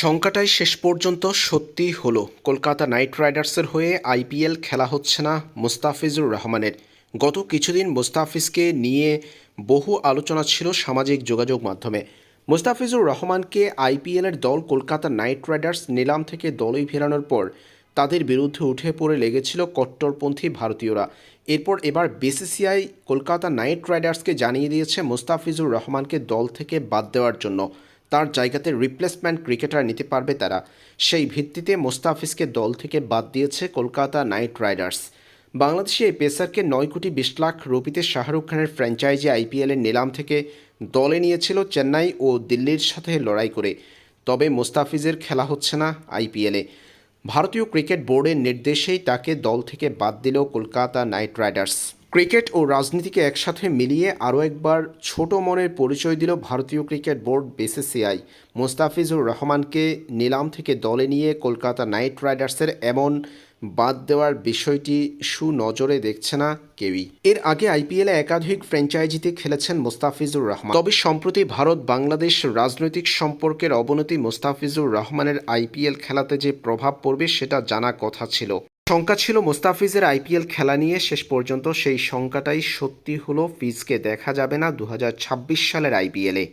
শঙ্কাটাই শেষ পর্যন্ত সত্যি হলো। কলকাতা নাইট রাইডার্সের হয়ে আইপিএল খেলা হচ্ছে না মুস্তাফিজুর রহমানের। গত কিছুদিন মুস্তাফিজকে নিয়ে বহু আলোচনা ছিল সামাজিক যোগাযোগ মাধ্যমে। মুস্তাফিজুর রহমানকে আইপিএলের দল কলকাতা নাইট রাইডার্স নিলাম থেকে দলই ফেরানোর পর তাদের বিরুদ্ধে উঠে পড়ে লেগেছিল কট্টরপন্থী ভারতীয়রা। এরপর এবার বিসিসিআই কলকাতা নাইট রাইডার্সকে জানিয়ে দিয়েছে মুস্তাফিজুর রহমানকে দল থেকে বাদ দেওয়ার জন্য। তার জায়গাতে রিপ্লেসমেন্ট ক্রিকেটার নিতে পারবে তারা। সেই ভিত্তিতে মোস্তাফিজকে দল থেকে বাদ দিয়েছে কলকাতা নাইট রাইডার্স। বাংলাদেশে এই পেসারকে নয় কোটি বিশ লাখ রুপিতে শাহরুখ খানের ফ্র্যাঞ্চাইজি আইপিএলের নিলাম থেকে দলে নিয়েছিল চেন্নাই ও দিল্লির সাথে লড়াই করে। তবে মোস্তাফিজের খেলা হচ্ছে না আইপিএলে ভারতীয় ক্রিকেট বোর্ডের নির্দেশেই তাকে দল থেকে বাদ দিল কলকাতা নাইট রাইডার্স। ক্রিকেট ও রাজনীতিকে একসাথে মিলিয়ে আরও একবার ছোট মনের পরিচয় দিল ভারতীয় ক্রিকেট বোর্ড বিসিসিআই। মোস্তাফিজুর রহমানকে নিলাম থেকে দলে নিয়ে কলকাতা নাইট রাইডার্সের এমন বাদ দেওয়ার বিষয়টি সুনজরে দেখছে না কেউই। এর আগে আইপিএলে একাধিক ফ্র্যাঞ্চাইজিতে খেলেছেন মোস্তাফিজুর রহমান। তবে সম্প্রতি ভারত বাংলাদেশ রাজনৈতিক সম্পর্কের অবনতি মোস্তাফিজুর রহমানের আইপিএল খেলাতে যে প্রভাব পড়বে সেটা জানা কথা ছিল। শঙ্কা ছিল মোস্তাফিজের আইপিএল খেলা নিয়ে। শেষ পর্যন্ত সেই শঙ্কাটাই সত্যি হলো, ফিজকে দেখা যাবে না দু হাজার ছাব্বিশ সালের আইপিএলে।